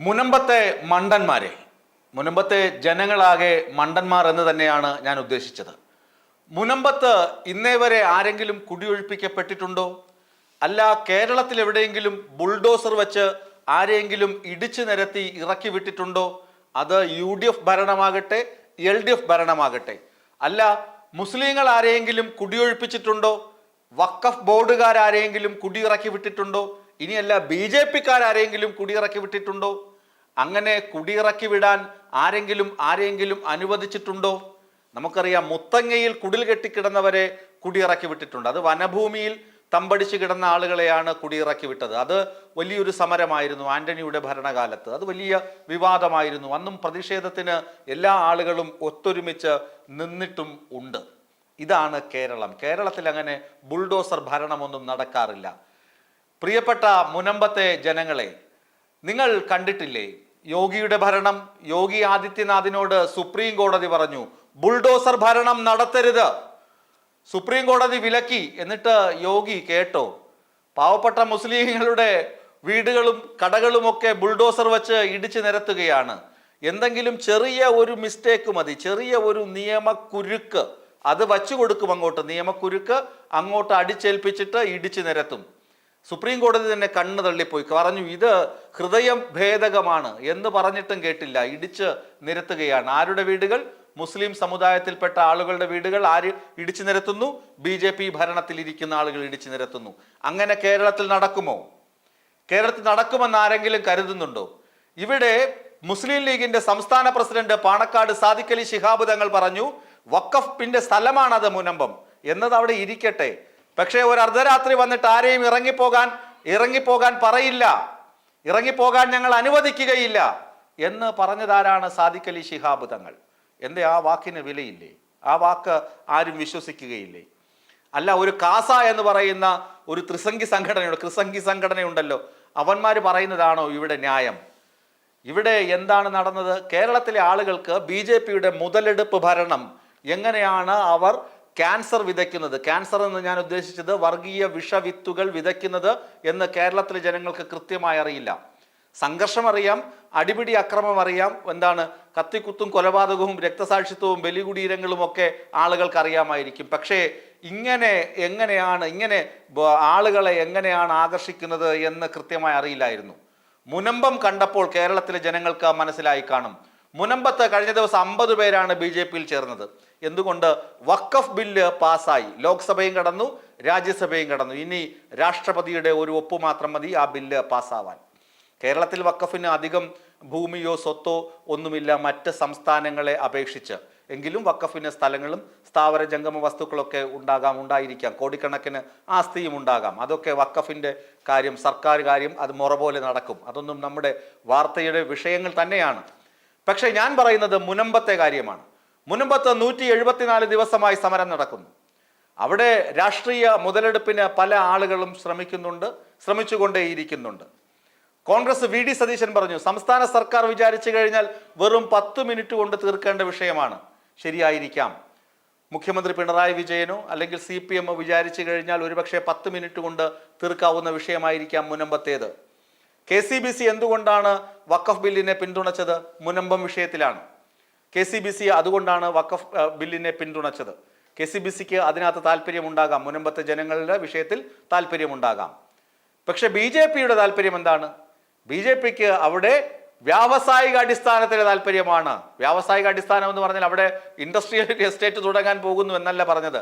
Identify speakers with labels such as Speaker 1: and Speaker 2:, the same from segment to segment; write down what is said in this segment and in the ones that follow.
Speaker 1: മുനമ്പത്തെ മണ്ടന്മാരെ മുനമ്പത്തെ ജനങ്ങളാകെ മണ്ടന്മാർ എന്ന് തന്നെയാണ് ഞാൻ ഉദ്ദേശിച്ചത്. മുനമ്പത്ത് ഇന്നേ വരെ ആരെങ്കിലും കുടിയൊഴിപ്പിക്കപ്പെട്ടിട്ടുണ്ടോ? അല്ല കേരളത്തിൽ എവിടെയെങ്കിലും ബുൾഡോസർ വെച്ച് ആരെയെങ്കിലും ഇടിച്ചു നിരത്തി ഇറക്കി വിട്ടിട്ടുണ്ടോ? അത് യു ഡി എഫ് ഭരണമാകട്ടെ എൽ ഡി എഫ് ഭരണമാകട്ടെ. അല്ല മുസ്ലിങ്ങൾ ആരെയെങ്കിലും കുടിയൊഴിപ്പിച്ചിട്ടുണ്ടോ? വക്കഫ് ബോർഡുകാരെങ്കിലും കുടിയിറക്കി വിട്ടിട്ടുണ്ടോ? ഇനിയല്ല ബി ജെ പിക്കാരെങ്കിലും കുടിയിറക്കി വിട്ടിട്ടുണ്ടോ? അങ്ങനെ കുടിയിറക്കി വിടാൻ ആരെങ്കിലും ആരെങ്കിലും അനുവദിച്ചിട്ടുണ്ടോ? നമുക്കറിയാം മുത്തങ്ങയിൽ കുടിൽ കെട്ടിക്കിടന്നവരെ കുടിയിറക്കി വിട്ടിട്ടുണ്ട്. അത് വനഭൂമിയിൽ തമ്പടിച്ച് കിടന്ന ആളുകളെയാണ് കുടിയിറക്കി വിട്ടത്. അത് വലിയൊരു സമരമായിരുന്നു ആന്റണിയുടെ ഭരണകാലത്ത്. അത് വലിയ വിവാദമായിരുന്നു. അന്നും പ്രതിഷേധത്തിന് എല്ലാ ആളുകളും ഒത്തൊരുമിച്ച് നിന്നിട്ടും ഉണ്ട്. ഇതാണ് കേരളം. കേരളത്തിൽ അങ്ങനെ ബുൾഡോസർ ഭരണമൊന്നും നടക്കാറില്ല. പ്രിയപ്പെട്ട മുനമ്പത്തെ ജനങ്ങളെ നിങ്ങൾ കണ്ടിട്ടില്ലേ? യോഗിയുടെ ഭരണം യോഗി ആദിത്യനാഥിനോട് സുപ്രീം കോടതി പറഞ്ഞു ബുൾഡോസർ ഭരണം നടത്തരുത്. സുപ്രീം കോടതി വിലക്കി. എന്നിട്ട് യോഗി കേട്ടോ പാവപ്പെട്ട മുസ്ലിങ്ങളുടെ വീടുകളും കടകളുമൊക്കെ ബുൾഡോസർ വെച്ച് ഇടിച്ചു നിരത്തുകയാണ്. എന്തെങ്കിലും ചെറിയ ഒരു മിസ്റ്റേക്ക് മതി ചെറിയ ഒരു നിയമക്കുരുക്ക്. അത് വച്ചു കൊടുക്കും അങ്ങോട്ട് നിയമക്കുരുക്ക് അങ്ങോട്ട് അടിച്ചേൽപ്പിച്ചിട്ട് ഇടിച്ചു നിരത്തും. സുപ്രീം കോടതി തന്നെ കണ്ണ് തള്ളിപ്പോയി. പറഞ്ഞു ഇത് ഹൃദയം ഭേദകമാണ് എന്ന് പറഞ്ഞിട്ടും കേട്ടില്ല. ഇടിച്ച് നിരത്തുകയാണ്. ആരുടെ വീടുകൾ? മുസ്ലിം സമുദായത്തിൽപ്പെട്ട ആളുകളുടെ വീടുകൾ ആര് ഇടിച്ചു നിരത്തുന്നു? ബി ജെ പി ഭരണത്തിൽ ഇരിക്കുന്ന ആളുകൾ ഇടിച്ചു നിരത്തുന്നു. അങ്ങനെ കേരളത്തിൽ നടക്കുമോ? കേരളത്തിൽ നടക്കുമെന്ന് ആരെങ്കിലും കരുതുന്നുണ്ടോ? ഇവിടെ മുസ്ലിം ലീഗിന്റെ സംസ്ഥാന പ്രസിഡന്റ് പാണക്കാട് സാദിഖലി ശിഹാബ് തങ്ങൾ പറഞ്ഞു വക്കഫിന്റെ സ്ഥലമാണത് മുനമ്പം എന്നത് അവിടെ ഇരിക്കട്ടെ. പക്ഷേ ഒരു അർദ്ധരാത്രി വന്നിട്ട് ആരെയും ഇറങ്ങിപ്പോകാൻ ഇറങ്ങിപ്പോകാൻ പറയില്ല. ഇറങ്ങിപ്പോകാൻ ഞങ്ങൾ അനുവദിക്കുകയില്ല. എന്ന് പറഞ്ഞതാരാണ് സാദിഖലി ശിഹാബ് തങ്ങൾ? എന്റെ ആ വാക്കിന് വിലയില്ലേ? ആ വാക്ക് ആരും വിശ്വസിക്കുകയില്ലേ? അല്ല ഒരു കാസ എന്ന് പറയുന്ന ഒരു ത്രിസംഖി സംഘടനയുണ്ട്. ത്രിസംഖി സംഘടനയുണ്ടല്ലോ. അവന്മാർ പറയുന്നതാണോ ഇവിടെ ന്യായം? ഇവിടെ എന്താണ് നടന്നത്? കേരളത്തിലെ ആളുകൾക്ക് ബി ജെ പിയുടെ മുതലെടുപ്പ് ഭരണം. എങ്ങനെയാണ് അവർ ക്യാൻസർ വിതയ്ക്കുന്നത്. ക്യാൻസർ എന്ന് ഞാൻ ഉദ്ദേശിച്ചത് വർഗീയ വിഷവിത്തുകൾ വിതയ്ക്കുന്നത് എന്ന് കേരളത്തിലെ ജനങ്ങൾക്ക് കൃത്യമായി അറിയില്ല. സംഘർഷം അറിയാം അടിപിടി അക്രമം അറിയാം എന്താണ് കത്തിക്കുത്തും കൊലപാതകവും രക്തസാക്ഷിത്വവും ബലികുടീരങ്ങളും ഒക്കെ ആളുകൾക്ക് അറിയാമായിരിക്കും. പക്ഷേ ഇങ്ങനെ എങ്ങനെയാണ് ഇങ്ങനെ ആളുകളെ എങ്ങനെയാണ് ആകർഷിക്കുന്നത് എന്ന് കൃത്യമായി അറിയില്ലായിരുന്നു. മുനമ്പം കണ്ടപ്പോൾ കേരളത്തിലെ ജനങ്ങൾക്ക് മനസ്സിലായി കാണും. മുനമ്പത്ത് കഴിഞ്ഞ ദിവസം അമ്പത് പേരാണ് ബി ജെ പിയിൽ ചേർന്നത്. എന്തുകൊണ്ട്? വക്കഫ് ബില്ല് പാസ്സായി. ലോക്സഭയും കടന്നു രാജ്യസഭയും കടന്നു. ഇനി രാഷ്ട്രപതിയുടെ ഒരു ഒപ്പ് മാത്രം മതി ആ ബില്ല് പാസ്സാവാൻ. കേരളത്തിൽ വക്കഫിന് അധികം ഭൂമിയോ സ്വത്തോ ഒന്നുമില്ല മറ്റ് സംസ്ഥാനങ്ങളെ അപേക്ഷിച്ച്. എങ്കിലും വക്കഫിന് സ്ഥലങ്ങളും സ്ഥാവര ജംഗമ വസ്തുക്കളൊക്കെ ഉണ്ടാകാം ഉണ്ടായിരിക്കാം. കോടിക്കണക്കിന് ആസ്തിയും ഉണ്ടാകാം. അതൊക്കെ വക്കഫിന്റെ കാര്യം സർക്കാർ കാര്യം അത് മുറ പോലെ നടക്കും. അതൊന്നും നമ്മുടെ വാർത്തയുടെ വിഷയങ്ങൾ തന്നെയാണ്. പക്ഷേ ഞാൻ പറയുന്നത് മുനമ്പത്തെ കാര്യമാണ്. മുനമ്പത്ത് നൂറ്റി എഴുപത്തിനാല് ദിവസമായി സമരം നടക്കുന്നു. അവിടെ രാഷ്ട്രീയ മുതലെടുപ്പിന് പല ആളുകളും ശ്രമിക്കുന്നുണ്ട് ശ്രമിച്ചുകൊണ്ടേയിരിക്കുന്നുണ്ട് കോൺഗ്രസ് വി ഡി സതീശൻ പറഞ്ഞു സംസ്ഥാന സർക്കാർ വിചാരിച്ചു കഴിഞ്ഞാൽ വെറും പത്ത് മിനിറ്റ് കൊണ്ട് തീർക്കേണ്ട വിഷയമാണ്. ശരിയായിരിക്കാം. മുഖ്യമന്ത്രി പിണറായി വിജയനോ അല്ലെങ്കിൽ സി പി എമ്മോ വിചാരിച്ചു കഴിഞ്ഞാൽ ഒരുപക്ഷെ പത്ത് മിനിറ്റ് കൊണ്ട് തീർക്കാവുന്ന വിഷയമായിരിക്കാം മുനമ്പത്തേത്. കെ സി ബി സി എന്തുകൊണ്ടാണ് വഖഫ് ബില്ലിനെ പിന്തുണച്ചത്? മുനമ്പം വിഷയത്തിലാണ്. കെ സി ബി സി അതുകൊണ്ടാണ് വഖഫ് ബില്ലിനെ പിന്തുണച്ചത്. കെ സി ബി സിക്ക് അതിനകത്ത് താല്പര്യമുണ്ടാകാം. മുനമ്പത്തെ ജനങ്ങളുടെ വിഷയത്തിൽ താല്പര്യമുണ്ടാകാം. പക്ഷെ ബി ജെ പിയുടെ താല്പര്യം എന്താണ്? ബി ജെ പിക്ക് അവിടെ വ്യാവസായിക അടിസ്ഥാനത്തിലെ താല്പര്യമാണ്. വ്യാവസായിക അടിസ്ഥാനം എന്ന് പറഞ്ഞാൽ അവിടെ ഇൻഡസ്ട്രിയൽ എസ്റ്റേറ്റ് തുടങ്ങാൻ പോകുന്നു എന്നല്ല പറഞ്ഞത്.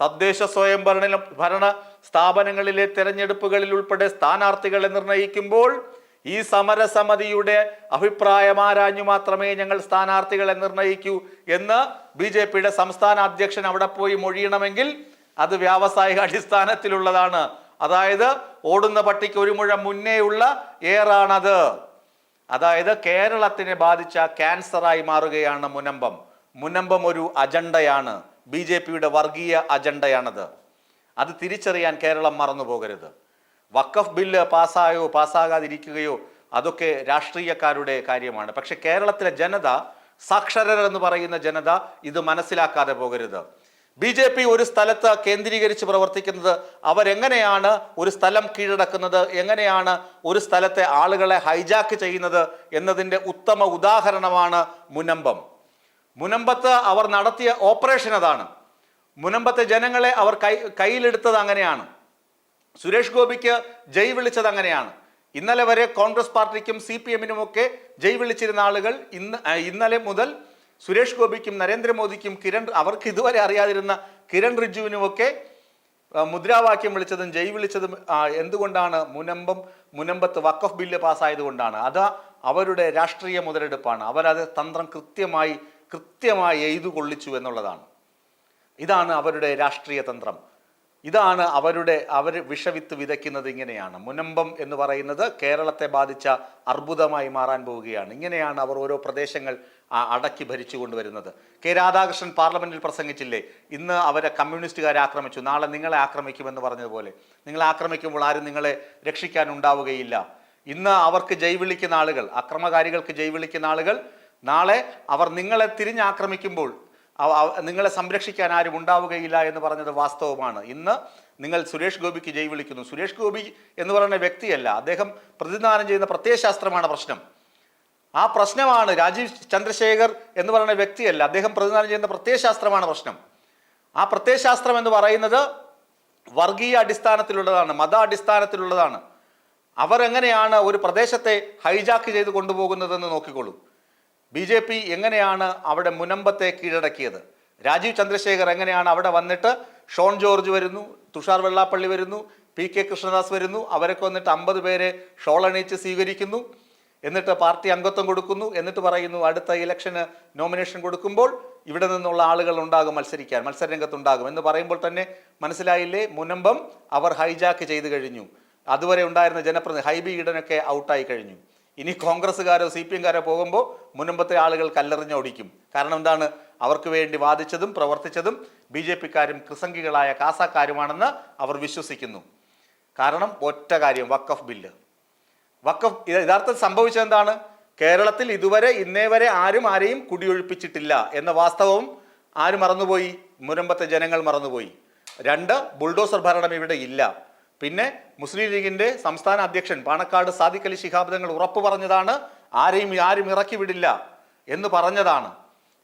Speaker 1: തദ്ദേശ സ്വയംഭരണ ഭരണ സ്ഥാപനങ്ങളിലെ തിരഞ്ഞെടുപ്പുകളിൽ ഉൾപ്പെടെ സ്ഥാനാർത്ഥികളെ നിർണയിക്കുമ്പോൾ ഈ സമരസമിതിയുടെ അഭിപ്രായം ആരാഞ്ഞു മാത്രമേ ഞങ്ങൾ സ്ഥാനാർത്ഥികളെ നിർണയിക്കൂ എന്ന് ബി ജെ പിയുടെ സംസ്ഥാന അധ്യക്ഷൻ അവിടെ പോയി മൊഴിയണമെങ്കിൽ അത് വ്യാവസായിക അടിസ്ഥാനത്തിലുള്ളതാണ്. അതായത് ഓടുന്ന പട്ടിക്ക് ഒരു മുഴം മുന്നേയുള്ള ഏറാണത്. അതായത് കേരളത്തിനെ ബാധിച്ച ക്യാൻസറായി മാറുകയാണ് മുനമ്പം. മുനമ്പം ഒരു അജണ്ടയാണ്. ബി ജെ പിയുടെ വർഗീയ അജണ്ടയാണത്. അത് തിരിച്ചറിയാൻ കേരളം മറന്നു പോകരുത്. വക്കഫ് ബില്ല് പാസ്സായോ പാസ്സാകാതിരിക്കുകയോ അതൊക്കെ രാഷ്ട്രീയക്കാരുടെ കാര്യമാണ്. പക്ഷെ കേരളത്തിലെ ജനത സാക്ഷരർ എന്ന് പറയുന്ന ജനത ഇത് മനസ്സിലാക്കാതെ പോകരുത്. ബി ജെ പി ഒരു സ്ഥലത്ത് കേന്ദ്രീകരിച്ച് പ്രവർത്തിക്കുന്നത് അവരെങ്ങനെയാണ് ഒരു സ്ഥലം കീഴടക്കുന്നത് എങ്ങനെയാണ് ഒരു സ്ഥലത്തെ ആളുകളെ ഹൈജാക്ക് ചെയ്യുന്നത് എന്നതിന്റെ ഉത്തമ ഉദാഹരണമാണ് മുനമ്പം. മുനമ്പത്ത് അവർ നടത്തിയ ഓപ്പറേഷൻ അതാണ്. മുനമ്പത്തെ ജനങ്ങളെ അവർ കൈ കയ്യിലെടുത്തത് അങ്ങനെയാണ്. സുരേഷ് ഗോപിക്ക് ജയ് വിളിച്ചത് അങ്ങനെയാണ്. ഇന്നലെ വരെ കോൺഗ്രസ് പാർട്ടിക്കും സി പി എമ്മിനും ഒക്കെ ജയ് വിളിച്ചിരുന്ന ആളുകൾ ഇന്ന് ഇന്നലെ മുതൽ സുരേഷ് ഗോപിക്കും നരേന്ദ്രമോദിക്കും കിരൺ അവർക്ക് ഇതുവരെ അറിയാതിരുന്ന കിരൺ റിജുവിനുമൊക്കെ മുദ്രാവാക്യം വിളിച്ചതും ജയ് വിളിച്ചതും എന്തുകൊണ്ടാണ് മുനമ്പം മുനമ്പത്ത് വക്കഫ് ബില്ല് പാസ്സായത് കൊണ്ടാണ് അത് അവരുടെ രാഷ്ട്രീയ മുതലെടുപ്പാണ്. അവരത് തന്ത്രം കൃത്യമായി കൃത്യമായി എഴുതു കൊള്ളിച്ചു എന്നുള്ളതാണ്. ഇതാണ് അവരുടെ രാഷ്ട്രീയ തന്ത്രം. ഇതാണ് അവരുടെ അവർ വിഷവിത്ത് വിതയ്ക്കുന്നത് ഇങ്ങനെയാണ്. മുനമ്പം എന്ന് പറയുന്നത് കേരളത്തെ ബാധിച്ച അർബുദമായി മാറാൻ പോവുകയാണ്. ഇങ്ങനെയാണ് അവർ ഓരോ പ്രദേശങ്ങൾ അടക്കി ഭരിച്ചു കൊണ്ടുവരുന്നത്. കെ രാധാകൃഷ്ണൻ പാർലമെന്റിൽ പ്രസംഗിച്ചില്ലേ? ഇന്ന് അവരെ കമ്മ്യൂണിസ്റ്റുകാരെ ആക്രമിച്ചു. നാളെ നിങ്ങളെ ആക്രമിക്കുമെന്ന് പറഞ്ഞതുപോലെ. നിങ്ങളെ ആക്രമിക്കുമ്പോൾ ആരും നിങ്ങളെ രക്ഷിക്കാൻ ഉണ്ടാവുകയില്ല. ഇന്ന് അവർക്ക് ജൈവിളിക്കുന്ന ആളുകൾ അക്രമകാരികൾക്ക് ജൈവിളിക്കുന്ന ആളുകൾ നാളെ അവർ നിങ്ങളെ തിരിഞ്ഞാക്രമിക്കുമ്പോൾ നിങ്ങളെ സംരക്ഷിക്കാൻ ആരും ഉണ്ടാവുകയില്ല എന്ന് പറഞ്ഞത് വാസ്തവമാണ്. ഇന്ന് നിങ്ങൾ സുരേഷ് ഗോപിക്ക് ജയ് വിളിക്കുന്നു. സുരേഷ് ഗോപി എന്ന് പറയുന്ന വ്യക്തിയല്ല അദ്ദേഹം പ്രതിനിധാനം ചെയ്യുന്ന പ്രത്യയശാസ്ത്രമാണ് പ്രശ്നം. ആ പ്രശ്നമാണ് രാജീവ് ചന്ദ്രശേഖർ എന്ന് പറയുന്ന വ്യക്തിയല്ല അദ്ദേഹം പ്രതിനിധാനം ചെയ്യുന്ന പ്രത്യയശാസ്ത്രമാണ് പ്രശ്നം. ആ പ്രത്യയശാസ്ത്രം എന്ന് പറയുന്നത് വർഗീയ അടിസ്ഥാനത്തിലുള്ളതാണ് മത അടിസ്ഥാനത്തിലുള്ളതാണ്. അവർ എങ്ങനെയാണ് ഒരു പ്രദേശത്തെ ഹൈജാക്ക് ചെയ്ത് കൊണ്ടുപോകുന്നതെന്ന് നോക്കിക്കോളൂ. ബി ജെ പി എങ്ങനെയാണ് അവിടെ മുനമ്പത്തെ കീഴടക്കിയത്? രാജീവ് ചന്ദ്രശേഖർ എങ്ങനെയാണ് അവിടെ വന്നിട്ട് ഷോൺ ജോർജ് വരുന്നു തുഷാർ വെള്ളാപ്പള്ളി വരുന്നു പി കെ കൃഷ്ണദാസ് വരുന്നു അവരൊക്കെ വന്നിട്ട് അമ്പത് പേരെ ഷോളണിയിച്ച് സ്വീകരിക്കുന്നു എന്നിട്ട് പാർട്ടി അംഗത്വം കൊടുക്കുന്നു എന്നിട്ട് പറയുന്നു അടുത്ത ഇലക്ഷന് നോമിനേഷൻ കൊടുക്കുമ്പോൾ ഇവിടെ നിന്നുള്ള ആളുകൾ ഉണ്ടാകും മത്സരിക്കാൻ മത്സരരംഗത്തുണ്ടാകും എന്ന് പറയുമ്പോൾ തന്നെ മനസ്സിലായില്ലേ? മുനമ്പം അവർ ഹൈജാക്ക് ചെയ്തു കഴിഞ്ഞു. അതുവരെ ഉണ്ടായിരുന്ന ജനപ്രതിനിധി ഹൈബി ഈഡനൊക്കെ ഔട്ടായി കഴിഞ്ഞു. ഇനി കോൺഗ്രസ്സുകാരോ സി പി എംകാരോ പോകുമ്പോൾ മുൻപത്തെ ആളുകൾ കല്ലെറിഞ്ഞോടിക്കും. കാരണം എന്താണ്? അവർക്ക് വേണ്ടി വാദിച്ചതും പ്രവർത്തിച്ചതും ബി ജെ പിക്കാരും കൃസംഗികളായ കാസാക്കാരുമാണെന്ന് അവർ വിശ്വസിക്കുന്നു. കാരണം ഒറ്റ കാര്യം വക്കഫ് ബില്ല്. വക്കഫ് യഥാർത്ഥം സംഭവിച്ചത് എന്താണ്? കേരളത്തിൽ ഇതുവരെ ഇന്നേ വരെ ആരും ആരെയും കുടിയൊഴിപ്പിച്ചിട്ടില്ല എന്ന വാസ്തവവും ആര് മറന്നുപോയി? മുരമ്പത്തെ ജനങ്ങൾ മറന്നുപോയി. രണ്ട് ബുൾഡോസർ ഭരണം ഇവിടെ ഇല്ല. പിന്നെ മുസ്ലിം ലീഗിന്റെ സംസ്ഥാന അധ്യക്ഷൻ പാണക്കാട് സാദിഖ് അലി ശിഹാബ് തങ്ങൾ ഉറപ്പ് പറഞ്ഞതാണ് ആരെയും ആരും ഇറക്കി വിടില്ല എന്ന് പറഞ്ഞതാണ്.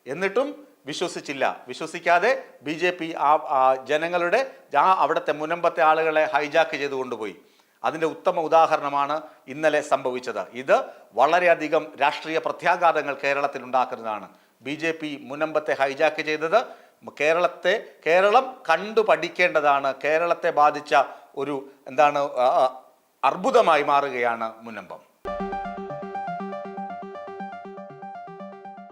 Speaker 1: എന്നിട്ടും വിശ്വസിച്ചില്ല. വിശ്വസിക്കാതെ ബി ജെ പി ആ ജനങ്ങളുടെ ആ അവിടുത്തെ മുനമ്പത്തെ ആളുകളെ ഹൈജാക്ക് ചെയ്ത് കൊണ്ടുപോയി. അതിന്റെ ഉത്തമ ഉദാഹരണമാണ് ഇന്നലെ സംഭവിച്ചത്. ഇത് വളരെയധികം രാഷ്ട്രീയ പ്രത്യാഘാതങ്ങൾ കേരളത്തിൽ ഉണ്ടാക്കുന്നതാണ്. ബി ജെ പി മുനമ്പത്തെ ഹൈജാക്ക് ചെയ്തത് കേരളത്തെ കേരളം കണ്ടു പഠിക്കേണ്ടതാണ്. കേരളത്തെ ബാധിച്ച ഒരു എന്താണ് അർബുദമായി മാറുകയാണ് മുനമ്പം.